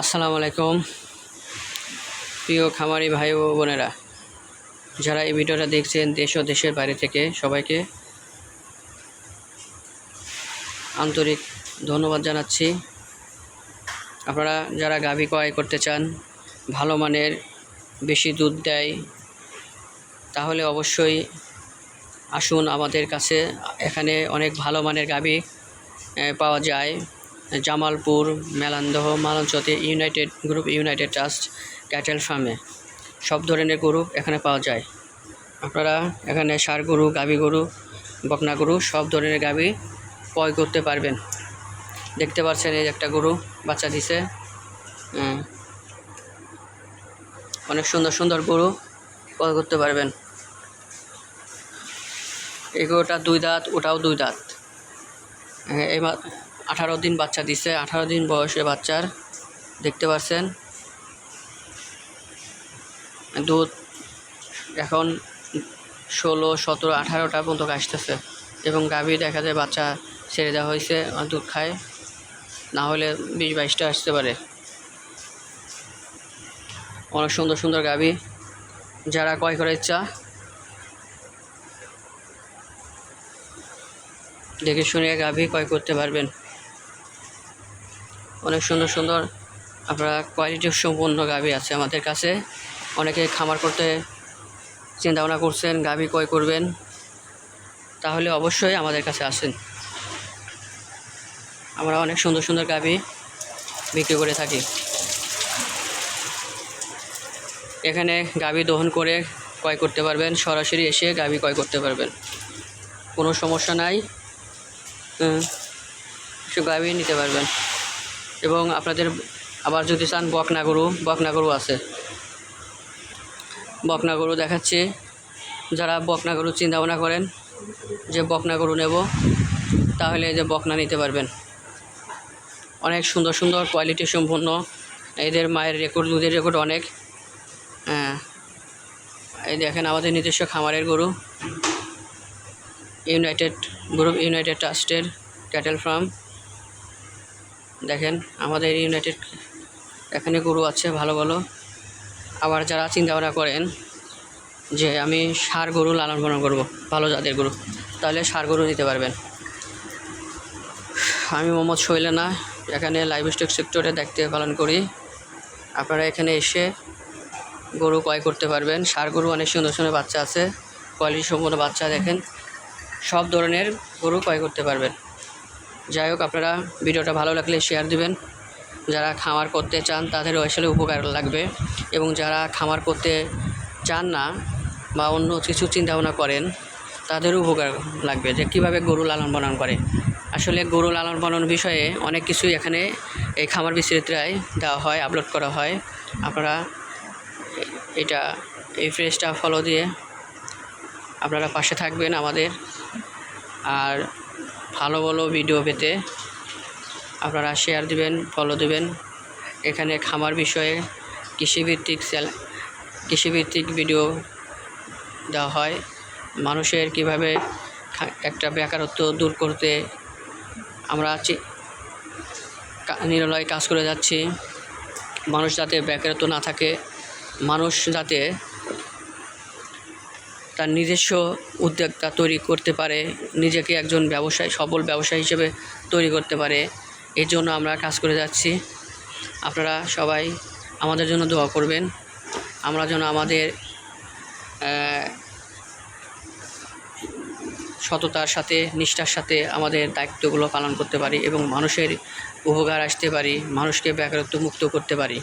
আসসালামু আলাইকুম। প্রিয় খামারি ভাই ও বোনেরা, যারা এই ভিডিওটা দেখছেন দেশ ও দেশের বাইরে থেকে সবাইকে আন্তরিক ধন্যবাদ জানাচ্ছি। আপনারা যারা গাভী ক্রয় করতে চান, ভালো মানের বেশি দুধ দেয়, তাহলে অবশ্যই আসুন আমাদের কাছে। এখানে অনেক ভালো মানের গাভী পাওয়া যায়। Jamalpur, Melandaha, মালঞ্চতে, united group, united trust, cattle ফার্মে। সব ধরনের গরু এখানে পাওয়া যায়। আপনারা এখানে ষাঁড় গরু, গাভী গরু, বকনা গরু, সব ধরনের গাভী ক্রয় করতে পারবেন। দেখতে পাচ্ছেন এই একটা গরু, বাচ্চা দিছে। অনেক সুন্দর সুন্দর গরু ক্রয় করতে পারবেন। এই গরুটা দুই দাঁত, ওটাও দুই দাঁত। হ্যাঁ, মা- আঠারো দিন বাচ্চা দিছে আঠারো দিন বয়সে বাচ্চার দেখতে পাচ্ছেন দুধ এখন ষোলো সতেরো আঠারোটা পর্যন্ত আসতেছে এবং গাভী দেখা যায় বাচ্চা ছেড়ে দেওয়া হয়েছে দুধ খায়। না হলে বিশ বাইশটা আসতে পারে। অনেক সুন্দর সুন্দর গাভী। যারা ক্রয় করার ইচ্ছা দেখে শুনে গাভী ক্রয় করতে পারবেন। অনেক সুন্দর সুন্দর আপনারা কোয়ালিটি সম্পন্ন গাভী আছে আমাদের কাছে। অনেকে খামার করতে চিন্তা ভাবনা করছেন, গাভী ক্রয় করবেন। তাহলে অবশ্যই আমাদের কাছে আসেন। আমরা অনেক সুন্দর সুন্দর গাভী বিক্রি করে থাকি। এখানে গাভী দহন করে ক্রয় করতে পারবেন, সরাসরি এসে গাভী ক্রয় করতে পারবেন। কোনো সমস্যা নাই। হুম, সে নিতে পারবেন। এবং আপনাদের আবার যদি চান বকনা গরু বকনা গরু আছে। বকনা গরু দেখাচ্ছি। যারা বকনা গরু চিন্তা ভাবনা করেন যে বকনা গরু নেব তাহলে যে বকনা নিতে পারবেন। অনেক সুন্দর সুন্দর কোয়ালিটি সম্পূর্ণ এদের মায়ের রেকর্ড দুধের রেকর্ড অনেক। হ্যাঁ এই দেখেন আমাদের নিজস্ব খামারের গরু। ইউনাইটেড গ্রুপ, ইউনাইটেড ট্রাস্টের ক্যাটেল ফার্ম। দেখেন, আমাদের ইউনাইটেড এখানে গরু আছে, ভালো ভালো। আবার যারা চিন্তা ভাবনা করেন যে আমি ষাঁড় গরু লালন পালন করব, ভালো জাতের গরু, তাহলে ষাঁড় গরু নিতে পারবেন। আমি মোহাম্মদ শৈলেনা এখানে লাইভ স্টক সেক্টরে দেখতে পালন করি। আপনারা এখানে এসে গরু ক্রয় করতে পারবেন। সার গরু অনেক সুন্দর সুন্দর বাচ্চা আছে, কোয়ালিটি সম্পন্ন বাচ্চা দেখেন। সব ধরনের গরু ক্রয় করতে পারবেন। যাই হোক, আপনারা ভিডিওটা ভালো লাগলে শেয়ার দিবেন। যারা খামার করতে চান তাদের আসলে উপকার লাগবে। এবং যারা খামার করতে চান না বা অন্য কিছু চিন্তাভাবনা করেন, তাদেরও উপকার লাগবে যে কীভাবে গরু লালন পালন করে। আসলে গরু লালন পালন বিষয়ে অনেক কিছুই এখানে এই খামার বিস্তৃতরায় দেওয়া হয় আপলোড করা হয়। আপনারা এটা এই ফ্রেজটা ফলো দিয়ে আপনারা পাশে থাকবেন আমাদের আর ভালো ভালো ভিডিও পেতে আপনারা শেয়ার দিবেন ফলো দিবেন। এখানে খামার বিষয়ে কৃষিভিত্তিক কৃষিভিত্তিক ভিডিও দেওয়া হয়। মানুষের কীভাবে একটা বেকারত্ব দূর করতে আমরা নিরলয় কাজ করে যাচ্ছি। মানুষ যাতে বেকারত্ব না থাকে, মানুষ যাতে তার নিজস্ব উদ্যোক্তা তৈরি করতে পারে, নিজেকে একজন ব্যবসায়ী, সফল ব্যবসায়ী হিসেবে তৈরি করতে পারে। এর জন্য আমরা কাজ করে যাচ্ছি। আপনারা সবাই আমাদের জন্য দোয়া করবেন। আমরা যেন আমাদের সততার সাথে, নিষ্ঠার সাথে আমাদের দায়িত্বগুলো পালন করতে পারি এবং মানুষের উপকার আসতে পারি, মানুষকে বেকারত্ব মুক্ত করতে পারি।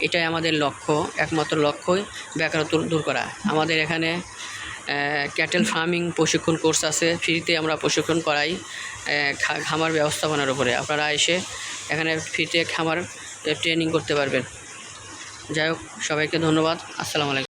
এটাই আমাদের লক্ষ্য, একমাত্র লক্ষ্যই বেকারত্ব দূর করা। আমাদের এখানে ক্যাটেল ফার্মিং প্রশিক্ষণ কোর্স আছে ফ্রিতে আমরা প্রশিক্ষণ করাই খামার ব্যবস্থাপনার উপরে। আপনারা এসে এখানে ফ্রিতে খামার ট্রেনিং করতে পারবেন। যাই হোক, সবাইকে ধন্যবাদ। আসসালামু আলাইকুম।